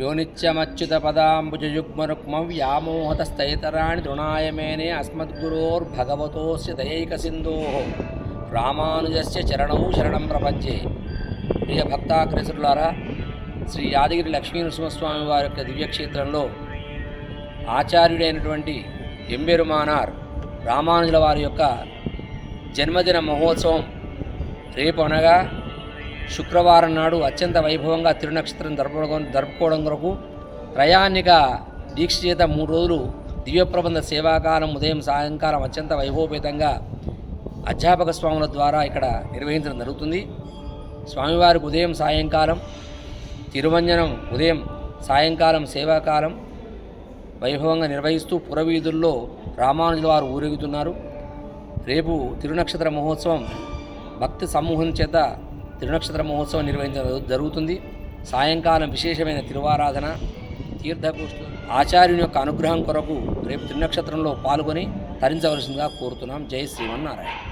योनित्यमच्युतपदाम्बुजयुग्मरुक्मं व्यामोहतस्तैतराणि तृणाय मेने अस्मद्गुरोर्भगवतोऽस्य दयैकसिन्धोः రామానుజస్య చరణౌ శరణం ప్రపంచే ప్రియ భక్తాగ్రసులారా శ్రీ యాదగిరి లక్ష్మీ నరసింహస్వామి వారి యొక్క దివ్యక్షేత్రంలో ఆచార్యుడైనటువంటి ఎంబెరుమానార్ రామానుజుల వారి యొక్క జన్మదిన మహోత్సవం రేపు అనగా శుక్రవారం నాడు అత్యంత వైభవంగా తిరునక్షత్రం జరుపుకోవడం జరుపుకోవడం కొరకు త్రయాన్నిక దీక్ష చేత మూడు రోజులు దివ్యప్రబంధ సేవాకాలం ఉదయం సాయంకాలం అత్యంత వైభవపేతంగా అధ్యాపక స్వాముల ద్వారా ఇక్కడ నిర్వహించడం జరుగుతుంది. స్వామివారికి ఉదయం సాయంకాలం తిరువంజనం ఉదయం సాయంకాలం సేవాకాలం వైభవంగా నిర్వహిస్తూ పురవీధుల్లో రామానుజుల వారు ఊరేగుతున్నారు. రేపు తిరునక్షత్ర మహోత్సవం భక్తి సమూహం చేత తిరునక్షత్ర మహోత్సవం నిర్వహించడం జరుగుతుంది. సాయంకాలం విశేషమైన తిరువారాధన తీర్థగోష్ఠి ఆచార్యుని యొక్క అనుగ్రహం కొరకు రేపు తిరునక్షత్రంలో పాల్గొని తరించవలసిందిగా కోరుతున్నాం. జై శ్రీమన్నారాయణ.